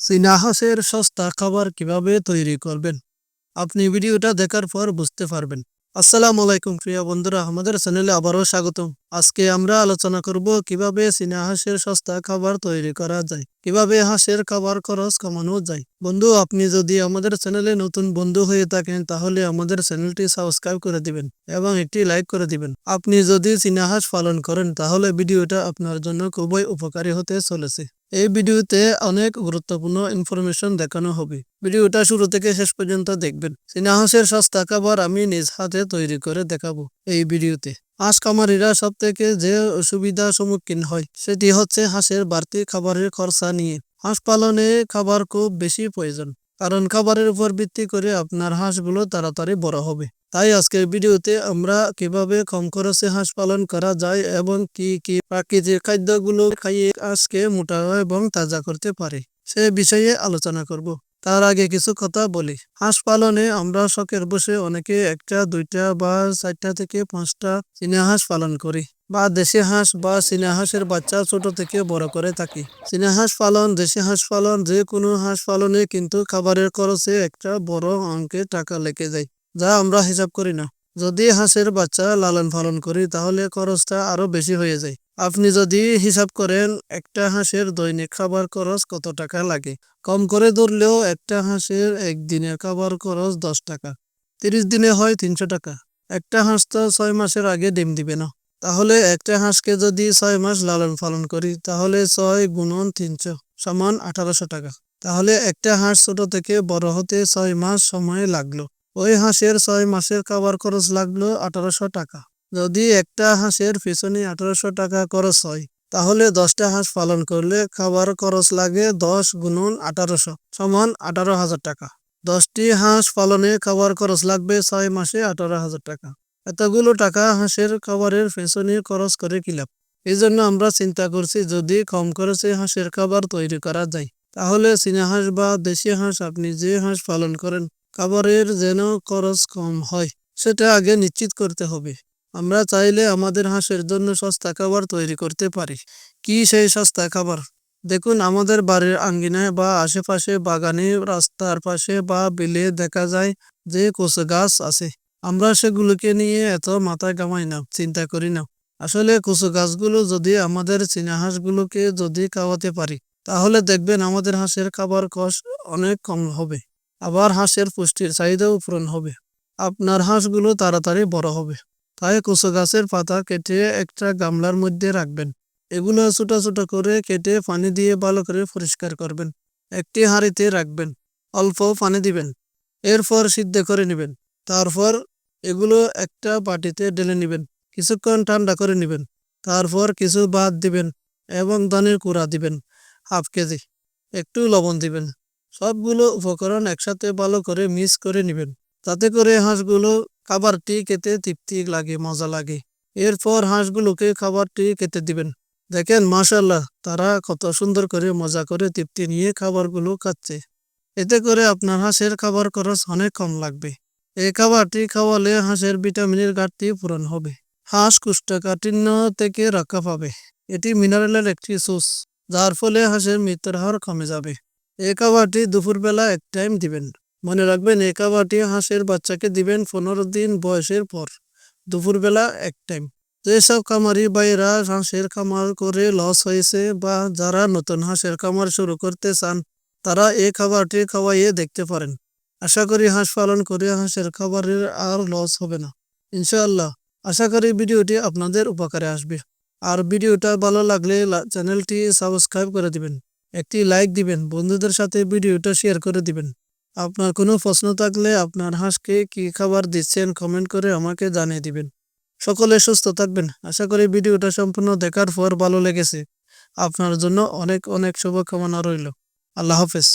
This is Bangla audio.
চীনা হাঁসের সস্তা খাবার কীভাবে তৈরি করবেন? আপনি ভিডিওটা দেখার পর বুঝতে পারবেন। আসসালামু আলাইকুম, প্রিয় বন্ধুরা। আমাদের চ্যানেলে আবারও স্বাগতম। আজকে আমরা আলোচনা করব কীভাবে চীনা হাঁসের সস্তা খাবার তৈরি করা যায়, কীভাবে হাঁসের খাবার খরচ কমানো যায়। বন্ধু, আপনি যদি আমাদের চ্যানেলে নতুন বন্ধু হয়ে থাকেন, তাহলে আমাদের চ্যানেলটি সাবস্ক্রাইব করে দিবেন এবং একটি লাইক করে দিবেন। আপনি যদি চীনা হাঁস পালন করেন, তাহলে ভিডিওটা আপনার জন্য খুবই উপকারী হতে চলেছে। এই ভিডিওতে অনেক গুরুত্বপূর্ণ ইনফরমেশন দেখানো হবে। ভিডিওটা শুরু থেকে শেষ পর্যন্ত দেখবেন। চীনা হাঁসের সস্তা খাবার আমি নিজ হাতে তৈরি করে দেখাবো এই ভিডিওতে। হাঁস কামারিরা সব থেকে যে অসুবিধার সম্মুখীন হয়, সেটি হচ্ছে হাঁসের বাড়তি খাবারের খরচা নিয়ে। হাঁস পালনে খাবার খুব বেশি প্রয়োজন, কারণ খাবারের উপর ভিত্তি করে আপনার হাঁসগুলো তাড়াতাড়ি বড় হবে। তাই আজকের ভিডিওতে আমরা কীভাবে কম খরচে হাঁস পালন করা যায় এবং কি কি প্রাকৃতিক খাদ্যগুলো খাইয়ে হাঁসকে মোটা এবং তাজা করতে পারে, সে বিষয়ে আলোচনা করব। তার আগে কিছু কথা বলি। হাঁস পালনে আমরা শখের বসে অনেকে একটা, দুইটা বা চারটা থেকে পাঁচটা চীনা হাঁস পালন করি বা দেশি হাঁস বা চীনা হাঁসের বাচ্চা ছোট থেকে বড় করে থাকি। চীনা হাঁস পালন, দেশি হাঁস পালন, যে কোনো হাঁস পালনে কিন্তু খাবারের খরচে একটা বড় অঙ্কের টাকা লেগে যায়, যা আমরা হিসাব করি না। যদি হাঁসের বাচ্চা লালন পালন করি, তাহলে খরচটা আরও বেশি হয়ে যায়। আপনি যদি হিসাব করেন, একটা হাঁসের দৈনিক খাবার খরচ কত টাকা লাগে? কম করে ধরলেও একটা হাঁসের একদিনের খাবার খরচ দশ টাকা, তিরিশ দিনে হয় তিনশো টাকা। একটা হাঁস তো ছয় মাসের আগে ডিম দিবে না। তাহলে একটা হাঁসকে যদি ছয় মাস লালন পালন করি, তাহলে ছয় গুণন তিনশো সমান আঠারোশো টাকা। তাহলে একটা হাঁস ছোট থেকে বড় হতে ছয় মাস সময় লাগল। ওই হাঁসের ছয় মাসের খাবার খরচ লাগল আঠারোশো টাকা। যদি একটা হাঁসের পিছনে আঠারোশো টাকা খরচ হয়, তাহলে দশটা হাঁস পালন করলে খাবার খরচ লাগে দশ গুণন আঠারোশো সমান আঠারো হাজার টাকা। দশটি হাঁস পালনে খাবার খরচ লাগবে ছয় মাসে আঠারো হাজার টাকা। এতগুলো টাকা হাঁসের খাবারের পেছনে খরচ করে কিলাম এই জন্য আমরা চিন্তা করছি, যদি কম খরচে হাঁসের খাবার তৈরি করা যায়, তাহলে চীনা হাঁস বা দেশি হাঁস আপনি যে হাঁস পালন করেন, খাবারের যেন খরচ কম হয়, সেটা আগে নিশ্চিত করতে হবে। আমরা চাইলে আমাদের হাঁসের জন্য সস্তা খাবার তৈরি করতে পারি। কি সেই সস্তা খাবার? দেখুন, আমাদের বাড়ির আঙ্গিনায় বা আশেপাশে বাগানে, রাস্তার পাশে বা বিলে দেখা যায় যে কচু গাছ আছে। আমরা সেগুলোকে নিয়ে এত মাথায় কামাই না, চিন্তা করি না। আসলে কচু গাছগুলো যদি আমাদের চীনা হাঁসগুলোকে যদি খাওয়াতে পারি, তাহলে দেখবেন আমাদের হাঁসের খাবার কষ অনেক কম হবে। আবার হাঁসের পুষ্টির চাহিদাও পূরণ হবে। আপনার হাঁসগুলো তাড়াতাড়ি বড় হবে। তাই কচু গাছের পাতা কেটে একটা গামলার মধ্যে রাখবেন। এগুলো ছোট ছোট করে কেটে পানি দিয়ে ভালো করে পরিষ্কার করবেন। একটি হাঁড়িতে রাখবেন। অল্প পানি দিবেন। এরপর সিদ্ধ করে নেবেন। তারপর এগুলো একটা বাটিতে ঢেলে নেবেন। কিছুক্ষণ ঠান্ডা করে নেবেন। তারপর কিছু ভাত দিবেন এবং ধানের কুড়া দিবেন, হাফ কেজি। একটু লবণ দিবেন। সবগুলো উপকরণ একসাথে ভালো করে মিক্স করে নেবেন। তাতে করে হাঁসগুলো খাবারটি খেতে তৃপ্তি লাগে, মজা লাগে। এরপর হাঁসগুলোকে খাবারটি খেতে দিবেন। দেখেন মাশাল্লাহ তারা কত সুন্দর করে মজা করে তৃপ্তি নিয়ে খাবারগুলো খাচ্ছে। এতে করে আপনার হাঁসের খাবার খরচ অনেক কম লাগবে। এই খাবারটি খাওয়ালে হাঁসের ভিটামিনের ঘাটতি পূরণ হবে। হাঁস কুষ্ঠকাঠিন্য থেকে রক্ষা পাবে। এটি মিনারেলের একটি সোর্স, যার ফলে হাঁসের মৃত্যুর হার কমে যাবে। এই খাবারটি দুপুরবেলা এক টাইম দিবেন। মনে রাখবেন এই খাবারটি হাঁসের বাচ্চাকে দিবেন পনেরো দিন বয়সের পর। দুপুরবেলা এক টাইম। যেসব খামারি বাইরা হাঁসের খামার করে লস হয়েছে বা যারা নতুন হাঁসের খামার শুরু করতে চান, তারা এই খাবারটি খাওয়াইয়ে দেখতে পারেন। আশা করি হাঁস পালন করে হাঁসের খাবারের আর লস হবে না। ইনশাআল্লাহ। আশা করি ভিডিওটি আপনাদের উপকারে আসবে। আর ভিডিওটা ভালো লাগলে চ্যানেলটি সাবস্ক্রাইব করে দিবেন। একটি লাইক দিবেন। বন্ধুদের সাথে ভিডিওটা শেয়ার করে দিবেন। আপনার কোনো প্রশ্ন থাকলে আপনার হাঁসকে কি খাবার দিচ্ছেন কমেন্ট করে আমাকে জানিয়ে দিবেন। সকলে সুস্থ থাকবেন। আশা করি ভিডিওটা সম্পূর্ণ দেখার পর ভালো লেগেছে। আপনার জন্য অনেক অনেক শুভকামনা রইল। আল্লাহ হাফেজ।